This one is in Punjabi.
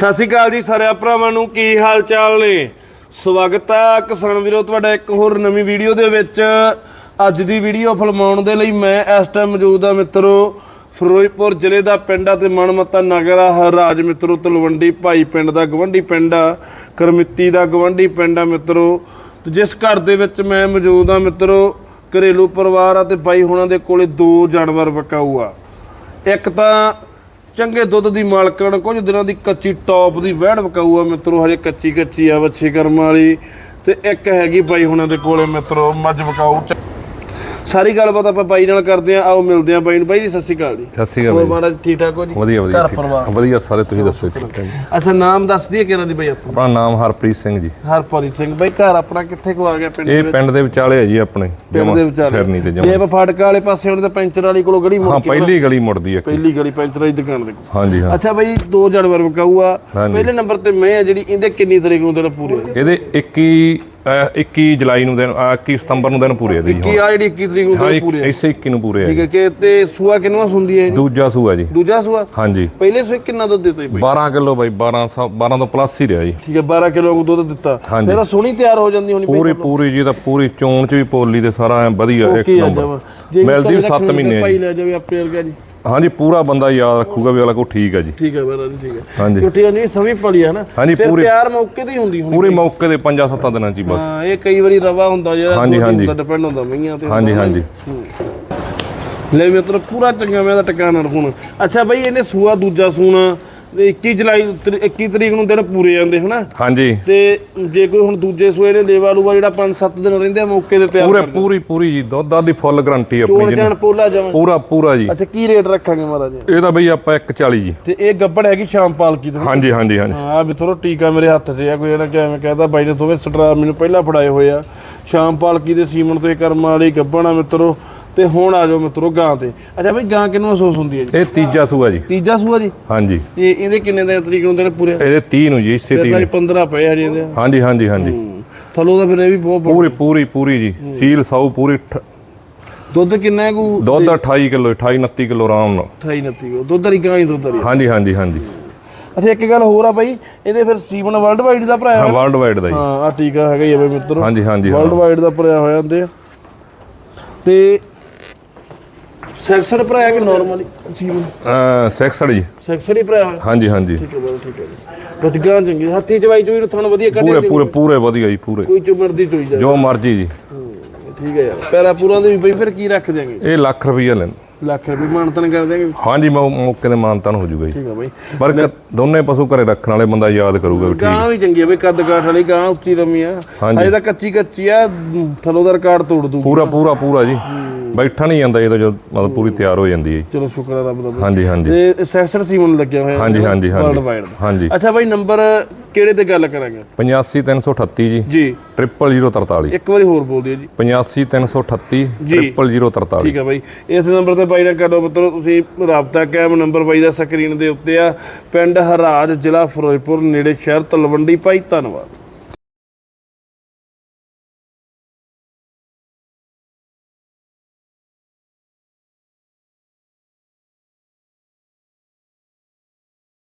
ਸਤਿ ਸ਼੍ਰੀ ਅਕਾਲ ਜੀ ਸਾਰਿਆਂ ਭਰਾਵਾਂ ਨੂੰ, ਕੀ ਹਾਲ ਚਾਲ ਨੇ? ਸਵਾਗਤ ਹੈ ਕਿਸਾਨ ਵੀਰੋ, ਤੁਹਾਡਾ ਇੱਕ ਹੋਰ ਨਵੀਂ ਵੀਡੀਓ ਦੇ ਵਿੱਚ। ਅੱਜ ਦੀ ਵੀਡੀਓ ਫਿਲਮਾਉਣ ਦੇ ਲਈ ਮੈਂ ਇਸ ਟਾਈਮ ਮੌਜੂਦ ਆ ਮਿੱਤਰੋ, ਫਿਰੋਜ਼ਪੁਰ ਜ਼ਿਲ੍ਹੇ ਦਾ ਪਿੰਡ ਆ ਤੇ ਮਨਮੱਤਾ ਨਗਰ ਆ, ਰਾਜ ਮਿੱਤਰੋ, ਤਲਵੰਡੀ ਭਾਈ ਪਿੰਡ ਦਾ ਗਵੰਡੀ ਪਿੰਡ ਆ, ਕਰਮਿੱਤੀ ਦਾ ਗਵੰਡੀ ਪਿੰਡ ਆ ਮਿੱਤਰੋ। ਜਿਸ ਘਰ ਦੇ ਵਿੱਚ ਮੈਂ ਮੌਜੂਦ ਆ ਮਿੱਤਰੋ, ਘਰੇਲੂ ਪਰਿਵਾਰ ਆ ਤੇ ਬਾਈ ਹੁਣਾਂ ਦੇ ਕੋਲੇ ਦੋ ਜਾਨਵਰ ਵਕਾਊ ਆ। ਇੱਕ ਤਾਂ ਚੰਗੇ ਦੁੱਧ ਦੀ ਮਾਲਕਣ, ਕੁਝ ਦਿਨਾਂ ਦੀ ਕੱਚੀ ਟੌਪ ਦੀ ਵਹਿੜ ਵਕਾਊ ਆ ਮਿੱਤਰੋ, ਹਜੇ ਕੱਚੀ ਕੱਚੀ ਆ ਵੱਛੀ ਕਰਮ ਵਾਲੀ। ਤੇ ਇੱਕ ਹੈਗੀ ਬਾਈ ਹੁਣਾਂ ਦੇ ਕੋਲੇ ਮਿੱਤਰੋ, ਮੱਝ ਵਕਾਊ। ਚ- ਸਾਰੀ ਗੱਲਬਾਤ ਆਪਾਂ ਬਾਈ ਨਾਲ ਕਰਦੇ ਆ ਆਓ ਮਿਲਦੇ ਆ ਬਾਈ ਨੂੰ। ਬਾਈ ਜੀ ਸਤਿ ਸ਼੍ਰੀ ਅਕਾਲ ਜੀ। ਸਤਿ ਸ਼੍ਰੀ ਹੋਰ ਅਕਾਲ ਮਹਾਰਾਜ ਠੀਕ ਠਾਕ ਹੋ ਜੀ? ਜੀ ਵਧੀਆ ਵਧੀਆ ਘਰ ਠੀਕ ਪਰਿਵਾਰ? ਠਾਕ। ਵਧੀਆ ਸਾਰੇ ਤੁਸੀਂ ਦੱਸੋ ਠੀਕ ਠਾਕ ਜੀ। ਅੱਛਾ ਨਾਮ ਦੱਸ ਦਈਏ ਕਿਹਨਾਂ ਦੀ ਬਾਈ ਆਪਾਂ ਆਪਣਾ ਨਾਮ ਹਰਪ੍ਰੀਤ ਸਿੰਘ ਜੀ। ਹਰਪ੍ਰੀਤ ਸਿੰਘ। ਬਾਈ ਘਰ ਆਪਣਾ ਕਿੱਥੇ ਕੋ ਆ ਗਿਆ ਪਿੰਡ ਇਹ ਪਿੰਡ ਦੇ ਵਿਚਾਲੇ ਹੈ ਜੀ ਆਪਣੇ ਪਿੰਡ ਦੇ ਵਿਚਾਲੇ। ਫਿਰਨੀ ਤੇ ਜੇ ਜਮਾ ਆਪਾਂ ਫਾਟਕ ਵਾਲੇ ਪਾਸੇ ਹੁਣ ਤਾਂ ਪੈਂਚਰ ਵਾਲੀ ਕੋਲੋਂ ਗੜੀ ਮੁੜ ਹਾਂ ਕੇ ਪਹਿਲੀ ਗਲੀ ਮੁੜਦੀ ਹੈ ਪਹਿਲੀ ਗਲੀ ਪੈਂਚਰ ਵਾਲੀ ਦੁਕਾਨ ਦੇ ਕੋਲ। ਹਾਂਜੀ ਹਾਂ। ਅੱਛਾ ਬਾਈ ਦੋ ਜਾਨਵਰ ਵਕਾਊ ਆ। ਹਾਂਜੀ। ਪਹਿਲੇ ਨੰਬਰ ਤੇ ਮੈਂ ਆ ਜਿਹੜੀ ਇਹਦੇ ਕਿੰਨੀ ਤਰੀਕ ਨੂੰ ਦਿਨ ਪੂਰੇ ਇਹਦੇ 21 ਅਹ 21 ਜੁਲਾਈ ਨੂੰ ਦਿਨ ਅਹ 21 ਸਤੰਬਰ ਨੂੰ ਦਿਨ ਪੂਰੇ ਆ ਜੀ ਕੀ ਆ ਜਿਹੜੀ 21 ਤਰੀਕ ਨੂੰ ਹਾਂ ਪੂਰੇ ਆ? ਇਸੇ 21 ਨੂੰ ਪੂਰੇ ਆ ਠੀਕ ਜੀ। ਹੈ ਕਿ ਤੇ ਸੂਆ ਕਿੰਨਾ ਹੁੰਦੀ ਹੈ ਇਹ? ਦੂਜਾ ਸੂਆ ਜੀ। ਦੂਜਾ ਸੂਆ? ਹਾਂਜੀ। ਪਹਿਲੇ ਸੂਏ ਕਿੰਨਾ ਦੁੱਧ ਦਿੱਤਾ ਜੀ? ਬਾਈ 12 ਕਿਲੋ ਬਾਈ 12 ਸੌ- 12 ਤੋਂ ਪਲੱਸ ਹੀ ਰਿਹਾ ਜੀ। ਠੀਕ ਹੈ 12 ਕਿਲੋ ਨੂੰ ਦੁੱਧ ਦਿੱਤਾ। ਹਾਂਜੀ। ਫਿਰ ਤਾਂ ਸੋਹਣੀ ਤਿਆਰ ਹੋ ਜਾਂਦੀ ਹੋਣੀ ਪੂਰੀ ਪੂਰੀ ਜੀ ਤਾਂ ਪੂਰੀ ਚੋਣ ਚ ਵੀ ਪੋਲੀ ਦੇ ਸਾਰਾ ਐ ਵਧੀਆ ਇੱਕ ਨੰਬਰ। ਮਿਲਦੀ ਵੀ 7 ਮਹੀਨੇ ਜੀ। ਲੈ ਜਾਵੇ ਆਪੇ ਵਰਗਾ ਜੀ। ਹਾਂਜੀ ਪੂਰਾ ਬੰਦਾ ਯਾਦ ਰੱਖੂਗਾ ਵੀ ਅਗਲਾ ਕੋ ਠੀਕ ਹੈ ਜੀ। ਠੀਕ ਹੈ ਜੀ ਠੀਕ ਹੈ। ਹਾਂਜੀ। ਛੁੱਟੀ ਨਹੀਂ ਸਭੀ ਪੜੀ ਹੈ ਨਾ। ਹਾਂਜੀ, ਫਿਰ ਪੂਰੀ- ਤਿਆਰ ਮੌਕੇ ਤੇ ਹੀ ਹੁੰਦੀ ਹੋਣੀ ਪੂਰੇ ਮੌਕੇ ਦੇ 5-7 ਦਿਨਾਂ ਚ ਹੀ ਬਸ। ਹਾਂ ਇਹ ਕਈ ਵਾਰੀ ਰਵਾ ਹੁੰਦਾ ਜਿਹੜਾ ਹਾਂਜੀ, ਹਾਂਜੀ। ਡਿਪੈਂਡ ਹੁੰਦਾ ਮਈਆਂ ਤੇ। ਹਾਂਜੀ ਹਾਂਜੀ। ਲੈ ਮਿੱਤਰ ਪੂਰਾ ਚੰਗਾ ਮੈਂ ਦਾ ਟਿਕਾਣਾ ਰੱਖਣਾ ਅੱਛਾ ਬਈ ਇਹਨੇ ਸੂਆ ਦੂਜਾ ਸੂਣਾ। ਤੇ 21 ਜੁਲਾਈ ਤਰੀ- 21 ਤਰੀਕ ਨੂੰ ਦਿਨ ਪੂਰੇ ਜਾਂਦੇ ਹਨਾ? ਹਾਂਜੀ। ਤੇ ਜੇ ਕੋਈ ਹੁਣ ਦੂਜੇ ਸੂਏ ਨੇ ਲੇਵਾ ਲੂਵਾ ਜਿਹੜਾ 5-7 ਦਿਨ ਰਹਿੰਦੇ ਆ ਮੌਕੇ ਤੇ ਤਿਆਰ ਪੂਰੇ ਪੂਰੀ ਪੂਰੀ ਜੀ ਦੁੱਧ ਦੀ ਫੁੱਲ ਗਾਰੰਟੀ ਆਪਣੀ ਚੋਣ ਜੀ ਜਾਣ ਪੋਲਾ ਜਾਵਾਂ ਪੂਰਾ ਪੂਰਾ ਜੀ। ਅੱਛਾ ਕੀ ਰੇਟ ਰੱਖਾਂਗੇ ਮਹਾਰਾਜ? ਇਹਦਾ ਬਈ ਆਪਾਂ 140 ਜੀ। ਤੇ ਇਹ ਗੱਬੜ ਹੈਗੀ ਸ਼ਾਮ ਪਾਲਕੀ ਦੇ ਹਾਂਜੀ ਹਾਂਜੀ ਹਾਂਜੀ। ਹਾਂ ਵੀ ਥੋੜਾ ਟੀਕਾ ਮੇਰੇ ਹੱਥ 'ਚ ਆ ਕੋਈ ਇਹਨਾਂ ਕਿਵੇਂ ਕਹਦਾ ਬਾਈ ਨੇ ਦੋਵੇਂ ਸਟਰਾ ਮੈਨੂੰ ਪਹਿਲਾਂ ਫੜਾਏ ਹੋਏ ਆ। ਸ਼ਾਮ ਪਾਲਕੀ ਦੇ ਸੀਮਨ ਤੇ ਕਰਮ ਵਾਲੀ ਗੱਬਣਾ ਮਿੱਤਰੋ। ਤੇ ਹੁਣ ਆ ਜਾਓ ਮਿੱਤਰੋ ਗਾਂ ਤੇ। ਅੱਛਾ ਬਈ ਗਾਂ ਕਿੰਨੂੰ ਮਹਿਸੂਸ ਹੁੰਦੀ ਹੈ ਜੀ? ਇਹ ਤੀਜਾ ਸੂਆ ਜੀ। ਤੀਜਾ ਸੂਆ ਜੀ? ਹਾਂਜੀ। ਤੇ ਇਹਦੇ ਕਿੰਨੇ ਦਿਨ ਤਰੀਕ ਨੂੰ ਦਿਨ ਪੂਰੇ? ਇਹਦੇ 30 ਨੂੰ ਜੀ ਇਸੇ 30 ਸਾਰੀ 15 ਪਏ ਹਜੇ ਇਹਦੇ। ਹਾਂਜੀ ਹਾਂਜੀ ਹਾਂਜੀ। ਥਲੋ ਦਾ ਫਿਰ ਇਹ ਵੀ ਬਹੁਤ ਪੂਰੀ ਪੂਰੀ ਪੂਰੀ ਜੀ। ਸੀਲ ਸਾਊ ਪੂਰੀ ਦੁੱਧ ਕਿੰਨਾ ਹੈ ਕੋ ਦੁੱਧ 28 ਕਿਲੋ 28 29 ਕਿਲੋ ਆਰਾਮ ਨਾਲ। 28 29 ਕੋ ਦੁੱਧ ਵਾਲੀ ਗਾਂ ਹੀ ਦੁੱਧ ਵਾਲੀ ਹਾਂਜੀ ਹਾਂਜੀ ਹਾਂਜੀ। ਅੱਛਾ ਇੱਕ ਗੱਲ ਹੋਰ ਆ ਬਾਈ ਇਹਦੇ ਫਿਰ ਸੀਮਨ ਵਰਲਡ ਵਾਈਡ ਦਾ ਭਰਾ ਹਾਂ ਵਰਲਡ ਵਾਈਡ ਦਾ ਜੀ। ਹਾਂ ਆ ਟੀਕਾ ਹੈਗਾ ਹੀ ਆ ਬਈ ਮਿੱਤਰੋ। ਹਾਂਜੀ ਹਾਂਜੀ ਵਰਲਡ ਵਾਈਡ ਦਾ ਭਰਿਆ ਹੋਇਆ ਹੁੰਦੇ ਆ। ਤੇ ਸੈਕਸਡ ਭਰਾਇਆ ਕਿ ਨਾਰਮਲੀ ਅਹ 66 ਜੀ। ਸੈਕਸਡ ਹੀ ਭਰਾਇਆ ਹੋਇਆ ਹਾਂਜੀ ਹਾਂਜੀ। ਠੀਕ ਹੈ ਠੀਕ ਹੈ ਜੀ। ਗੱਜਗਾਂ ਚੰਗੀ। ਹੱਥੀ ਚਵਾਈ ਚੋਈ ਤੁਹਾਨੂੰ ਵਧੀਆ ਕੱਢੇ ਪੂਰੇ ਪੂਰੇ ਪੂਰੇ ਵਧੀਆ ਜੀ ਪੂਰੇ। ਕੋਈ ਚੁਮਰ ਦੀ ਚੋਈ ਜਾ ਜੋ ਮਰਜ਼ੀ ਜੀ। ਠੀਕ ਹੈ ਯਾਰ। ਪੈਰਾ ਪੂਰਾਂ ਦੇ ਵੀ ਬਈ ਫਿਰ ਕੀ ਰੱਖ ਦਿਆਂਗੇ? ਇਹ ਲੱਖ ਰੁਪਈਆ ਲੈਣ। ਲੱਖ ਰੁਪਏ ਮਾਨਤਨ ਕਰ ਦਿਆਂਗੇ। ਹਾਂਜੀ ਮੌ- ਮੌਕੇ ਦੇ ਮਾਨਤਾਨ ਹੋ ਜੂਗਾ ਜੀ। ਠੀਕ ਹੈ ਬਾਈ। ਪਰ ਦੋਨੇ ਪਸ਼ੂ ਘਰੇ ਰੱਖਣ ਵਾਲੇ ਬੰਦਾ ਯਾਦ ਕਰੂਗਾ ਵੀ ਠੀਕ। ਗਾਂ ਵੀ ਚੰਗੀ ਆ ਬਈ ਕੱਦ ਕਾਠ ਵਾਲੀ ਗਾਂ ਉੱਚੀ ਲੰਮੀ ਆ। ਹਾਂਜੀ। ਅਜੇ ਤਾਂ ਕੱਚੀ ਕੱਚੀ ਆ ਥਲੋ ਦਾ ਰਿਕਾਰਡ ਤੋੜ ਦੂ। ਪੂਰਾ ਪੂਰਾ ਪੂਰਾ ਜੀ। ਬੈਠਾ ਨਹੀਂ ਜਾਂਦਾ ਜਦੋਂ ਜਦੋਂ ਮਤਲਬ ਪੂਰੀ ਤਿਆਰ ਹੋ ਜਾਂਦੀ ਹੈ। ਚਲੋ ਸ਼ੁਕਰ ਆ ਰੱਬ ਦਾ। ਹਾਂਜੀ ਹਾਂਜੀ। ਤੇ ਸੈਕਸਡ ਸੀਮਨ ਲੱਗਿਆ ਹੋਇਆ ਹਾਂਜੀ ਹਾਂਜੀ ਹਾਂਜੀ। ਅੱਛਾ ਬਾਈ ਨੰਬਰ ਕਿਹੜੇ ਤੇ ਗੱਲ ਕਰਾਂਗੇ? 85338 ਜੀ। ਜੀ। 00043 ਇੱਕ ਵਾਰੀ ਹੋਰ ਬੋਲ ਦਿਓ ਜੀ। 85338 ਜੀ। 00043 ਠੀਕ ਹੈ ਬਾਈ। ਇਸ ਨੰਬਰ ਤੇ ਬਾਈ ਨਾਲ ਕਰੋ ਮਿੱਤਰੋ ਤੁਸੀਂ ਰਾਬਤਾ ਕਾਇਮ ਨੰਬਰ ਬਾਈ ਦਾ ਸਕਰੀਨ ਦੇ ਉੱਤੇ ਆ। ਪਿੰਡ ਹਰਾਜ ਜ਼ਿਲ੍ਹਾ ਫਿਰੋਜ਼ਪੁਰ ਨੇੜੇ ਸ਼ਹਿਰ ਤਲਵੰਡੀ। ਭਾਈ ਧੰਨਵਾਦ।